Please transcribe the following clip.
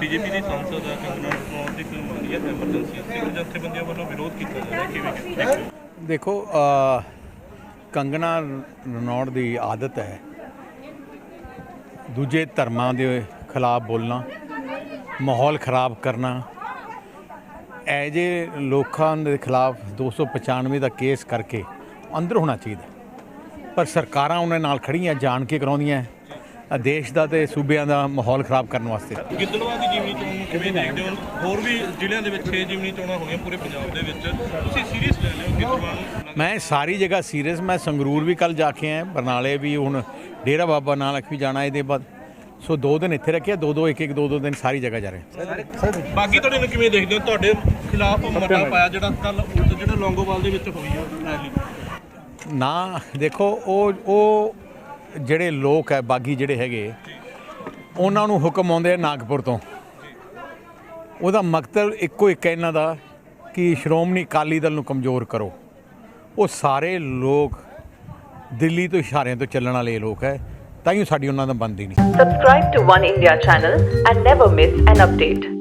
BJP ਦੀ ਸੰਸਦ ਕੰਗਨਾ ਰਣੌਤ ਦੀ film ਆ ਹੈ ਐਮਰਜੈਂਸੀ ਸਿੱਖ ਜਥੇਬੰਦੀਆਂ ਵੱਲੋਂ ਵਿਰੋਧ ਕੀਤਾ ਜਾ ਰਿਹਾ ਕਿਵੇਂ ਦੇਖਦੇ ਦੇਖੋ ਅ, ਕੰਗਨਾ ਰਣੌੜ ਦੀ ਆਦਤ ਹੈ ਦੂਜੇ ਧਰਮਾਂ ਦੇ ਖਿਲਾਫ ਬੋਲਣਾ ਮਾਹੌਲ ਖਰਾਬ ਕਰਨਾ। ਇਹ ਜੇ ਲੋਕਾਂ ਦੇ ਖਿਲਾਫ 295 ਦਾ ਕੇਸ ਕਰਕੇ ਅੰਦਰ ਹੋਣਾ ਚਾਹੀਦਾ ਪਰ ਸਰਕਾਰਾਂ ਉਹਨਾਂ ਨਾਲ ਖੜੀਆਂ ਜਾਣ ਕੇ ਕਰਾਉਂਦੀਆਂ ਦੇਸ਼ ਦਾ ਤੇ ਸੂਬਿਆਂ ਦਾ ਮਾਹੌਲ ਖਰਾਬ ਕਰਨ ਵਾਸਤੇ। ਗਿੱਦੜਵਾ ਦੀ ਜਿਮਨੀ ਚੋਣ ਨੂੰ ਕਿਵੇਂ ਦੇਖਦੇ ਹੋ? ਹੋਰ ਵੀ ਜ਼ਿਲ੍ਹਿਆਂ ਦੇ ਵਿੱਚ 6 ਜਿਮਨੀ ਚੋਣਾਂ ਹੋਈਆਂ ਪੂਰੇ ਪੰਜਾਬ ਦੇ ਵਿੱਚ। ਤੁਸੀਂ ਸੀਰੀਅਸ ਲੈ ਲਿਓ ਗਿੱਦੜਵਾ ਨੂੰ? ਮੈਂ ਸਾਰੀ ਜਗ੍ਹਾ ਸੀਰੀਅਸ ਮੈਂ ਸੰਗਰੂਰ ਵੀ ਕੱਲ ਜਾ ਕੇ ਆਇਆ ਬਰਨਾਲੇ ਵੀ ਹੁਣ ਡੇਰਾ ਬਾਬਾ ਨਾਨਕ ਵੀ ਜਾਣਾ ਇਹਦੇ ਬਾਅਦ। ਸੋ ਦੋ ਦਿਨ ਇੱਥੇ ਰੱਖਿਆ ਦੋ ਦੋ ਇੱਕ ਇੱਕ ਦੋ ਦੋ ਦਿਨ ਸਾਰੀ ਜਗ੍ਹਾ ਜਾ ਰਹੇ ਬਾਕੀ ਤੁਹਾਡੇ ਨੂੰ ਕਿਵੇਂ ਦੇਖਦੇ ਹੋ? ਤੁਹਾਡੇ ਖਿਲਾਫ ਮਤਾ ਪਾਇਆ ਜਿਹੜਾ ਕੱਲ ਜਿਹੜਾ ਲੌਂਗੋਵਾਲ ਦੇ ਵਿੱਚ ਹੋਈ ਹੈ ਨਾ ਦੇਖੋ ਉਹ ਉਹ ਜਿਹੜੇ ਲੋਕ ਹੈ, ਬਾਗੀ ਜਿਹੜੇ ਹੈਗੇ, ਉਹਨਾਂ ਨੂੰ ਹੁਕਮ ਆਉਂਦੇ ਆ ਨਾਗਪੁਰ ਤੋਂ। ਉਹਦਾ ਮਕਸਦ ਇੱਕੋ ਇੱਕ ਇਹਨਾਂ ਦਾ ਕਿ ਸ਼੍ਰੋਮਣੀ ਅਕਾਲੀ ਦਲ ਨੂੰ ਕਮਜ਼ੋਰ ਕਰੋ। ਉਹ ਸਾਰੇ ਲੋਕ ਦਿੱਲੀ ਤੋਂ ਇਸ਼ਾਰਿਆਂ ਤੋਂ ਚੱਲਣ ਵਾਲੇ ਲੋਕ ਹੈ, ਤਾਂ ਹੀ ਸਾਡੀ ਉਹਨਾਂ ਦਾ ਬਣਦੀ ਨਹੀਂ। Subscribe to One India channel and never miss an update.